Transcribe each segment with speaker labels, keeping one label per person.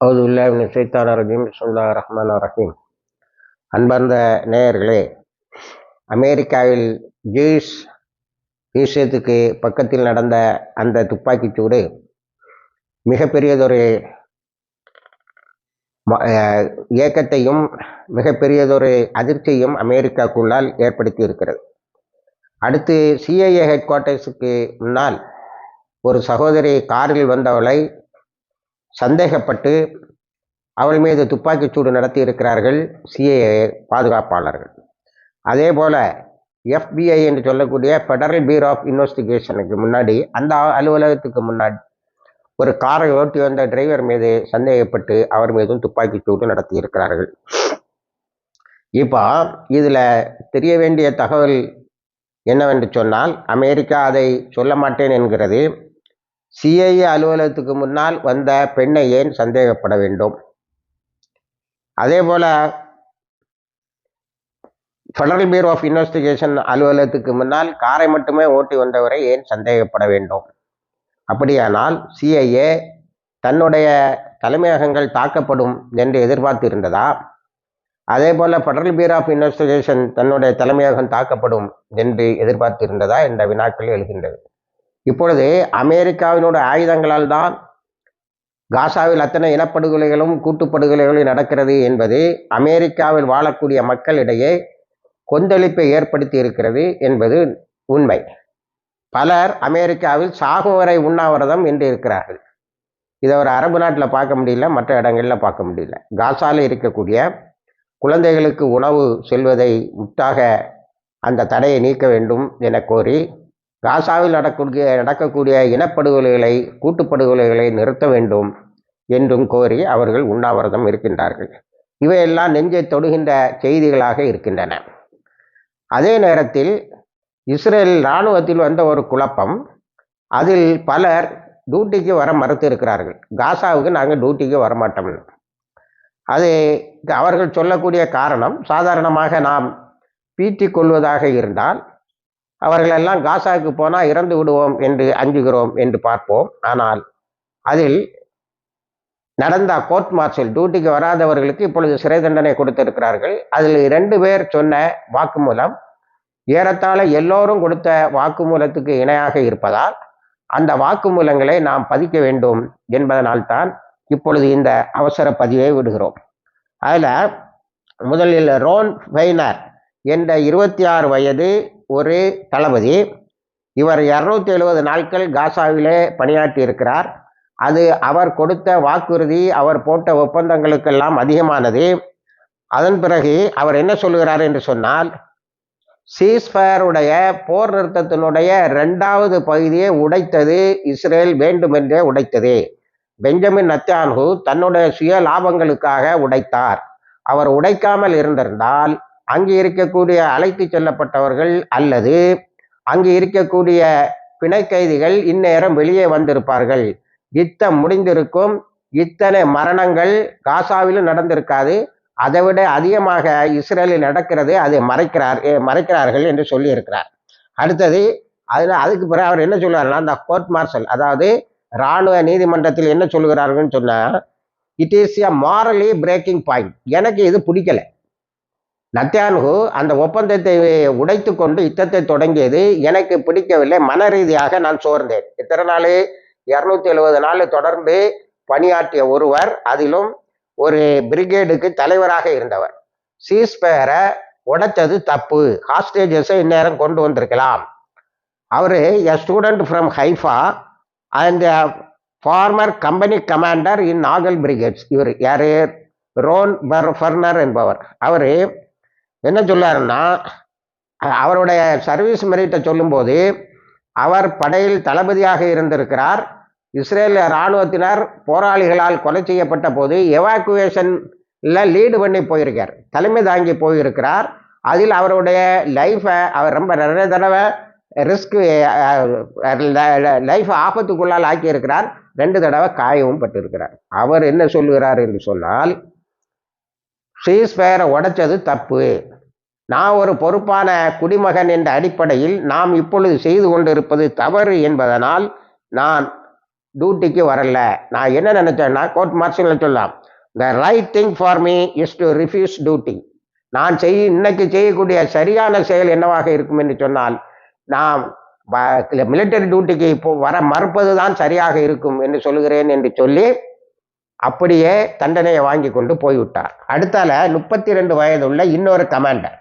Speaker 1: அவுதுல்லாஹின் சைத்தான ரஜீம். சுல்லா ரஹ்மான் ரஹீம். அன்பார்ந்த நேயர்களே அமெரிக்காவில் ஜூஸ் விஷயத்துக்கு பக்கத்தில் நடந்த அந்த துப்பாக்கிச் சூடு மிகப்பெரியதொரு ம- இயக்கத்தையும் மிகப்பெரியதொரு அதிர்ச்சியையும் அமெரிக்காக்குள்ளால் ஏற்படுத்தி இருக்கிறது அடுத்து சிஐஏ ஹெட் குவார்ட்டர்ஸுக்கு முன்னால் ஒரு சகோதரி காரில் வந்தவளை சந்தேகப்பட்டு அவள் மீது துப்பாக்கிச் சூடு நடத்தி இருக்கிறார்கள் சிஏஏ பாதுகாப்பாளர்கள். அதே போல் எஃபிஐ என்று சொல்லக்கூடிய ஃபெடரல் பியூரோ ஆஃப் இன்வெஸ்டிகேஷனுக்கு முன்னாடி அந்த அலுவலகத்துக்கு முன்னாடி ஒரு காரை ஓட்டி வந்த டிரைவர் மீது சந்தேகப்பட்டு அவர் மீதும் துப்பாக்கிச்சூடு நடத்தி இருக்கிறார்கள் இப்போ இதில் தெரிய வேண்டிய தகவல் என்னவென்று சொன்னால் அமெரிக்கா அதை சொல்ல மாட்டேன் என்கிறது. சிஐஏ அலுவலகத்துக்கு முன்னால் வந்த பெண்ணை ஏன் சந்தேகப்பட வேண்டும்? அதே போல ஃபெடரல் பியூரோ ஆஃப் இன்வெஸ்டிகேஷன் அலுவலகத்துக்கு முன்னால் காரை மட்டுமே ஓட்டி வந்தவரை ஏன் சந்தேகப்பட வேண்டும்? அப்படியானால் சிஐஏ தன்னுடைய தலைமையகங்கள் தாக்கப்படும் என்று எதிர்பார்த்திருந்ததா? அதே போல ஃபெடரல் பியூரோ ஆஃப் இன்வெஸ்டிகேஷன் தன்னுடைய தலைமையகம் தாக்கப்படும் என்று எதிர்பார்த்திருந்ததா என்ற வினாக்கள் எழுகின்றது இப்பொழுது அமெரிக்காவினோட ஆயுதங்களால் தான் காசாவில் அத்தனை இனப்படுகொலைகளும் கூட்டுப்படுகொலைகளும் நடக்கிறது என்பது அமெரிக்காவில் வாழக்கூடிய மக்களிடையே கொந்தளிப்பை ஏற்படுத்தி இருக்கிறது என்பது உண்மை. பலர் அமெரிக்காவில் சாகும் வரை உண்ணாவிரதம் என்று இருக்கிறார்கள். இதை ஒரு அரபு நாட்டில் பார்க்க முடியல மற்ற இடங்களில் பார்க்க முடியல. காசாவில் இருக்கக்கூடிய குழந்தைகளுக்கு உணவு செல்வதை முட்டாக அந்த தடையை நீக்க வேண்டும் என கோரி காசாவில் நடக்கூடிய நடக்கக்கூடிய இனப்படுகொலைகளை கூட்டுப்படுகொலைகளை நிறுத்த வேண்டும் என்றும் கோரி அவர்கள் உண்ணாவிரதம் இருக்கின்றார்கள். இவையெல்லாம் நெஞ்சை தொடுகின்ற செய்திகளாக இருக்கின்றன. அதே நேரத்தில் இஸ்ரேல் இராணுவத்தில் வந்த ஒரு குழப்பம். அதில் பலர் டியூட்டிக்கு வர மறுத்து இருக்கிறார்கள் காசாவுக்கு நாங்கள் டியூட்டிக்கு வரமாட்டோம்னு அது அவர்கள் சொல்லக்கூடிய காரணம். சாதாரணமாக நாம் பீட்டி கொள்வதாக இருந்தால் அவர்களெல்லாம் காசாவுக்கு போனால் இறந்து விடுவோம் என்று அஞ்சுகிறோம் என்று பார்ப்போம். ஆனால் அதில் நடந்த கோர்ட் மார்ஷல் டியூட்டிக்கு வராதவர்களுக்கு இப்பொழுது சிறை தண்டனை கொடுத்திருக்கிறார்கள். அதில் இரண்டு பேர் சொன்ன வாக்குமூலம் ஏறத்தாழ எல்லோரும் கொடுத்த வாக்குமூலத்துக்கு இணையாக இருப்பதால் அந்த வாக்குமூலங்களை நாம் பதிக்க வேண்டும் என்பதனால்தான் இப்பொழுது இந்த அவசர பதிவை விடுகிறோம். அதில் முதலில் ரோன் ஃபைனர் என்ற இருபத்தி ஆறு வயது ஒரு தளபதி. இவர் இரநூத்தி எழுபது நாட்கள் காசாவிலே பணியாற்றி இருக்கிறார் அது அவர் கொடுத்த வாக்குறுதி அவர் போட்ட ஒப்பந்தங்களுக்கெல்லாம் அதிகமானது. அதன் பிறகு அவர் என்ன சொல்லுகிறார் என்று சொன்னால் சீஸ்ஃபயருடைய போர் நிறுத்தத்தினுடைய ரெண்டாவது பகுதியை உடைத்தது இஸ்ரேல் வேண்டுமென்றே உடைத்தது. பெஞ்சமின் நத்தியான்ஹு தன்னுடைய சுய லாபங்களுக்காக உடைத்தார். அவர் உடைக்காமல் இருந்திருந்தால் அங்கு இருக்கக்கூடிய அழைத்து செல்லப்பட்டவர்கள் அல்லது அங்கு இருக்கக்கூடிய பிணை கைதிகள் இந்நேரம் வெளியே வந்திருப்பார்கள். யுத்தம் முடிந்திருக்கும். இத்தனை மரணங்கள் காசாவிலும் நடந்திருக்காது. அதை விட அதிகமாக இஸ்ரேலில் நடக்கிறது. அதை மறைக்கிறார் ஏ, மறைக்கிறார்கள் என்று சொல்லியிருக்கிறார். அடுத்தது அதில் அதுக்கு பிறகு அவர் என்ன சொல்லுவார்னா அந்த கோர்ட் மார்ஷல் அதாவது இராணுவ நீதிமன்றத்தில் என்ன சொல்லுகிறார்கள்னு சொன்னால் it is a morally breaking point. எனக்கு இது பிடிக்கல. நத்தியான்கு அந்த ஒப்பந்தத்தை உடைத்து கொண்டு யுத்தத்தை தொடங்கியது எனக்கு பிடிக்கவில்லை. மன ரீதியாக நான் சோர்ந்தேன். இத்தனை நாள் இரநூத்தி எழுபது நாள் தொடர்ந்து பணியாற்றிய ஒருவர் அதிலும் ஒரு பிரிகேடுக்கு தலைவராக இருந்தவர். சீஸ்பேரை உடைத்தது தப்பு. ஹாஸ்டேஜஸை இந்நேரம் கொண்டு வந்திருக்கலாம். அவர் a student from Haifa and former company commander in Nahal brigades. இவர் யார்? ரோன் பர் ஃபர்னர் என்பவர். அவர் என்ன சொல்லாருன்னா அவருடைய சர்வீஸ் மெரிட்டை சொல்லும்போது அவர் படையில் தளபதியாக இருந்திருக்கிறார். இஸ்ரேல் இராணுவத்தினர் போராளிகளால் கொலை செய்யப்பட்ட போது எவாக்குவேஷனில் லீடு பண்ணி போயிருக்கார். தலைமை தாங்கி போயிருக்கிறார். அதில் அவருடைய லைஃப்பை அவர் ரொம்ப நிறைய தடவை ரிஸ்க் லைஃப் ஆபத்துக்குள்ளால் ஆக்கியிருக்கிறார். ரெண்டு தடவை காயமும் பட்டிருக்கிறார். அவர் என்ன சொல்லுகிறார் என்று சொன்னால் சீஸ்பயரை உடைச்சது தப்பு. நான் ஒரு பொறுப்பான குடிமகன் என்ற அடிப்படையில் நாம் இப்பொழுது செய்து கொண்டிருப்பது தவறு என்பதனால் நான் டியூட்டிக்கு வரல. நான் என்ன நினைச்சேன்னா கோர்ட் மார்ஷலில் சொல்லலாம் the right thing for me is to refuse duty நான் செய் இன்னைக்கு செய்யக்கூடிய சரியான செயல் என்னவாக இருக்கும் என்று சொன்னால் நான் மிலிட்டரி டியூட்டிக்கு இப்போ வர மறுப்பது தான் சரியாக இருக்கும் என்று சொல்லுகிறேன் என்று சொல்லி அப்படியே தண்டனையை வாங்கி கொண்டு போய்விட்டார். அடுத்தால முப்பத்தி ரெண்டு வயதுள்ள இன்னொரு கமாண்டர்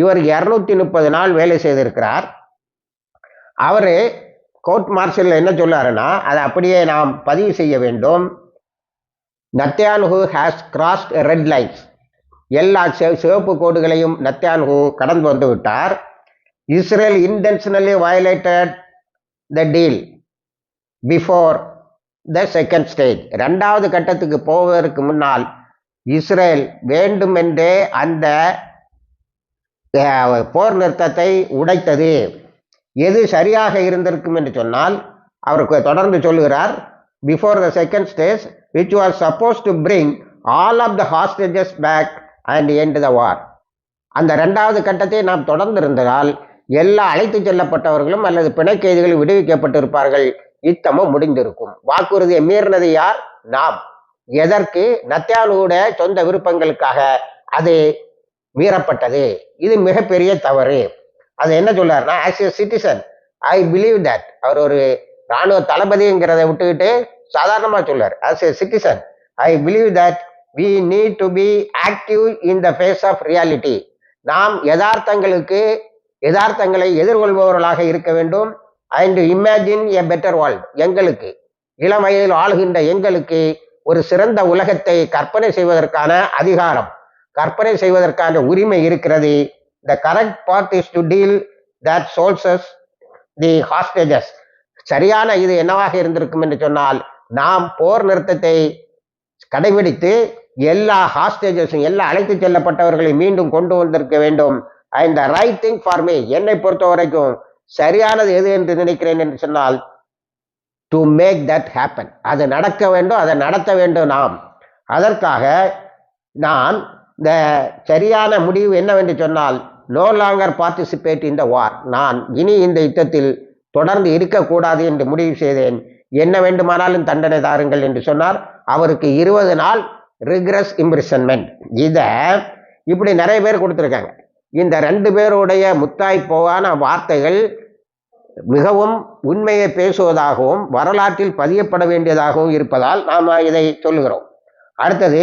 Speaker 1: இவர் இரநூத்தி முப்பது நாள் வேலை செய்திருக்கிறார். அவர் கோர்ட் மார்ஷலில் என்ன சொல்லாருன்னா அதை அப்படியே நாம் பதிவு செய்ய வேண்டும். Netanyahu has crossed red lines எல்லா சிவப்பு கோடுகளையும் நத்தியான்ஹூ கடந்து வந்து விட்டார். Israel intentionally violated the deal before the second stage ரெண்டாவது கட்டத்துக்கு போவதற்கு முன்னால் இஸ்ரேல் வேண்டுமென்றே அந்த போர் நிறுத்தத்தை உடைத்தது. எது சரியாக இருந்திருக்கும் என்று சொன்னால் அவருக்கு தொடர்ந்து சொல்லுகிறார் before the second stage which was suppose to bring all of the hostages back and end the war அந்த ரெண்டாவது கட்டத்தை நாம் தொடர்ந்து இருந்ததால் எல்லா அழைத்து செல்லப்பட்டவர்களும் அல்லது பிணைக்கைதிகள் விடுவிக்கப்பட்டிருப்பார்கள். யுத்தமும் முடிந்திருக்கும். வாக்குறுதியை மீறினது யார்? நாம். எதற்கு? நத்தியானுடைய சொந்த விருப்பங்களுக்காக. அது மீறப்பட்டது இது மிகப்பெரிய தவறு. அது என்ன சொல்றாருன்னா as a citizen I believe that அவர் ஒரு ராணுவ தளபதிங்கிறத விட்டுக்கிட்டு சாதாரணமாக சொல்றார். As a citizen I believe that we need to be active in the face of reality நாம் யதார்த்தங்களுக்கு யதார்த்தங்களை எதிர்கொள்பவர்களாக இருக்க வேண்டும். And imagine a better world எங்களுக்கு இளம் வயதில் ஆளுகின்ற எங்களுக்கு ஒரு சிறந்த உலகத்தை கற்பனை செய்வதற்கான அதிகாரம். கற்பனை செய்வதற்கான உரிமை இருக்கிறது. The correct part is to deal that solves the hostages சரியான இது என்னவாக இருந்திருக்கும் என்று சொன்னால் நாம் போர் நிறுத்தத்தை கடைபிடித்து எல்லா ஹாஸ்டேஜஸும் எல்லா அழைத்து செல்லப்பட்டவர்களை மீண்டும் கொண்டு வந்திருக்க வேண்டும். And the right thing for me என்னை பொறுத்த வரைக்கும் சரியானது எது என்று நினைக்கிறேன் என்று சொன்னால் டு மேக் தட் ஹேப்பன் அது நடக்க வேண்டும் அதை நடத்த வேண்டும் நாம். அதற்காக நான் இந்த சரியான முடிவு என்னவென்று சொன்னால் no longer participate in the war நான் இனி இந்த யுத்தத்தில் தொடர்ந்து இருக்கக்கூடாது என்று முடிவு செய்தேன். என்ன வேண்டுமானாலும் தண்டனை தாருங்கள் என்று சொன்னார். அவருக்கு இருபது நாள் ரிக்ரஸ் இம்ப்ரிசன்மெண்ட் இதை இப்படி நிறைய பேர் கொடுத்துருக்காங்க. இந்த ரெண்டு பேருடைய முத்தாய்ப்போவான வார்த்தைகள் மிகவும் உண்மையை பேசுவதாகவும் வரலாற்றில் பதியப்பட வேண்டியதாகவும் இருப்பதால் நாம் இதை சொல்லுகிறோம். அடுத்தது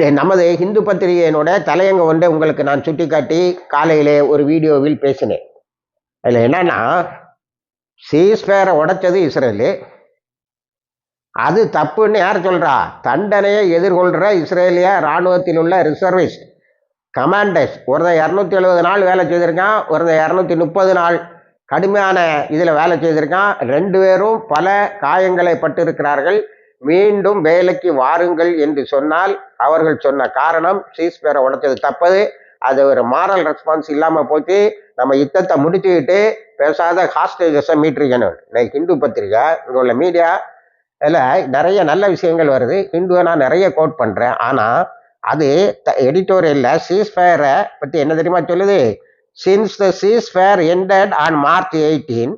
Speaker 1: நமது இந்து பத்திரிகையினோட தலையங்க ஒன்றை உங்களுக்கு நான் சுட்டிக்காட்டி காலையிலே ஒரு வீடியோவில் பேசினேன். அதில் என்னன்னா சீஸ்பேரை உடைச்சது இஸ்ரேலு. அது தப்புன்னு யார் சொல்கிறா தண்டனையை எதிர்கொள்கிற இஸ்ரேலிய இராணுவத்தில் உள்ள ரிசர்விஸ்ட் கமாண்டர்ஸ். ஒருத இரநூத்தி எழுபது நாள் வேலை செய்திருக்கான் ஒருத இரநூத்தி முப்பது நாள் கடுமையான இதில் வேலை செய்திருக்கான். ரெண்டு பேரும் பல காயங்களை பட்டிருக்கிறார்கள். மீண்டும் வேலைக்கு வாருங்கள் என்று சொன்னால் அவர்கள் சொன்ன காரணம் சீஸ் சீஸ்பேரை உடைச்சது தப்பது. அது ஒரு மாரல் ரெஸ்பான்ஸ் இல்லாமல் போச்சு. நம்ம யுத்தத்தை முடிச்சுக்கிட்டு பேசாத ஹாஸ்டேஜஸை மீட்டிருக்கணும் இன்னைக்கு ஹிந்து பத்திரிக்கை இங்கே உள்ள மீடியா இதில் நிறைய நல்ல விஷயங்கள் வருது. ஹிந்துவை நான் நிறைய கோட் பண்ணுறேன் ஆனால் அது த எடிட்டோரியலில் சீஸ்ஃபயரை பற்றி என்ன தெரியுமா சொல்லுது? Since the ceasefire ended on March eighteen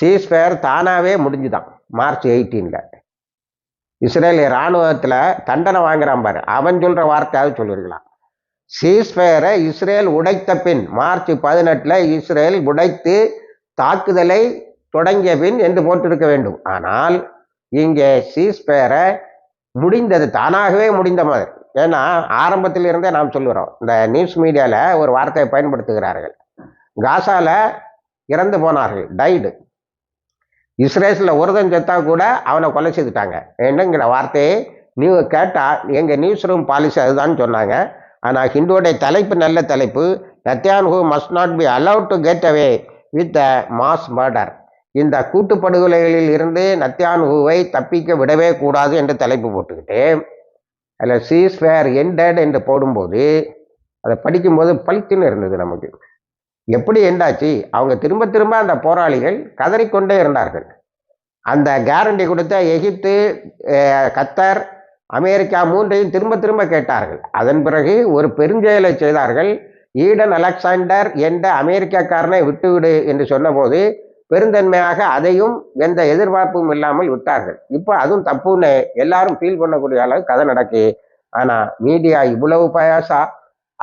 Speaker 1: ceasefire தானாகவே முடிஞ்சுதான். மார்ச் எயிட்டீனில் இஸ்ரேல் இராணுவத்தில் தண்டனை வாங்குறான் பாரு. அவன் சொல்கிற வார்த்தையாவது சொல்லியிருக்கலாம் சீஸ்ஃபயரை இஸ்ரேல் உடைத்த பின் மார்ச் பதினெட்டில் இஸ்ரேல் உடைத்து தாக்குதலை தொடங்கிய பின் என்று போட்டிருக்க வேண்டும். ஆனால் இங்கே சீஸ்ஃபயரை முடிந்தது தானாகவே முடிந்த மாதிரி. ஏன்னா ஆரம்பத்தில் இருந்தே நாம் சொல்லுகிறோம் இந்த நியூஸ் மீடியாவில் ஒரு வார்த்தையை பயன்படுத்துகிறார்கள். காசாவில் இறந்து போனார்கள் டைடு இஸ்ரேஸில் ஒருதன் செத்தா கூட அவனை கொலை செய்துட்டாங்க. என்னங்கிற வார்த்தையை நியூ கேட்டால் எங்கள் நியூஸ் ரூம் பாலிசி அதுதான் சொன்னாங்க. ஆனால் ஹிந்துவோடைய தலைப்பு நல்ல தலைப்பு. Netanyahu must not be allowed to get away with a mass murder இந்த கூட்டுப்படுகொலைகளில் இருந்து நத்தியான்ஹூவை தப்பிக்க விடவே கூடாது என்று தலைப்பு போட்டுக்கிட்டு அதில் சீஸ் ஃபேர் எண்டட் என்று போடும்போது அதை படிக்கும்போது பளிச்சுன்னு இருந்தது நமக்கு. எப்படி எண்டாச்சு? அவங்க திரும்ப திரும்ப அந்த போராளிகள் கதறிக்கொண்டே இருந்தார்கள். அந்த கேரண்டி கொடுத்த எகிப்து கத்தர் அமெரிக்கா மூன்றையும் திரும்ப திரும்ப கேட்டார்கள். அதன் பிறகு ஒரு பெருஞ்செயலை செய்தார்கள். ஈடன் அலெக்சாண்டர் என்ற அமெரிக்காக்காரனை விட்டுவிடு என்று சொன்னபோது பெருந்தன்மையாக அதையும் எந்த எதிர்பார்ப்பும் இல்லாமல் விட்டார்கள். இப்போ அதுவும் தப்புன்னு எல்லாரும் ஃபீல் பண்ணக்கூடிய அளவு கதை நடக்கு ஆனால் மீடியா இவ்வளவு பயாசா?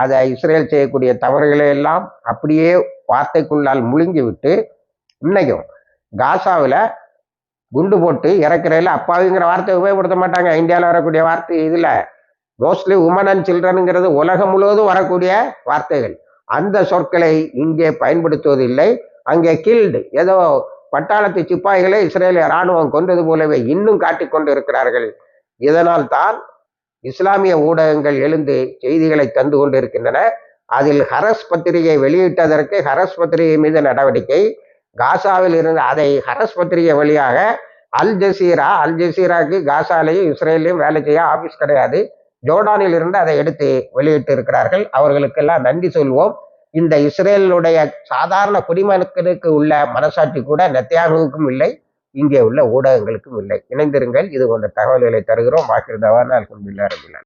Speaker 1: அதை இஸ்ரேல் செய்யக்கூடிய தவறுகளை எல்லாம் அப்படியே வார்த்தைக்குள்ளால் முழுங்கி விட்டு இன்னைக்கும் காசாவில் குண்டு போட்டு இறக்குறையில் அப்பாவிங்கிற வார்த்தை உபயோகப்படுத்த மாட்டாங்க. இந்தியாவில் வரக்கூடிய வார்த்தை இதில். மோஸ்ட்லி உமன் அண்ட் சில்ட்ரனுங்கிறது உலகம் முழுவதும் வரக்கூடிய வார்த்தைகள். அந்த சொற்களை இங்கே பயன்படுத்துவதில்லை. அங்கே கில்டு ஏதோ பட்டாளத்து சிப்பாய்களை இஸ்ரேலிய இராணுவம் கொண்டது போலவே இன்னும் காட்டிக்கொண்டு இருக்கிறார்கள். இதனால் தான் இஸ்லாமிய ஊடகங்கள் எழுந்து செய்திகளை தந்து கொண்டிருக்கின்றன. அதில் ஹரஸ் பத்திரிகை வெளியிட்டதற்கு ஹரஸ் பத்திரிகை மீது நடவடிக்கை. காசாவில் இருந்து அதை ஹரஸ் பத்திரிகை வழியாக அல் ஜசீரா அல் ஜசீராக்கு காசாலையும் இஸ்ரேலையும் வேலை செய்ய ஆபீஸ் கிடையாது. ஜோர்டானில் இருந்து அதை எடுத்து வெளியிட்டு இருக்கிறார்கள் அவர்களுக்கெல்லாம் நன்றி சொல்வோம். இந்த இஸ்ரேலுடைய சாதாரண குடிமக்களுக்கு உள்ள மனசாட்சி கூட நெத்தியாகுவுக்கும் இல்லை. இங்கே உள்ள ஊடகங்களுக்கும் இல்லை. இணைந்திருங்கள். இது போன்ற தகவல்களை தருகிறோம். வாக்கிருந்தவான் அல்ஹம்துலில்லாஹ் ரபில்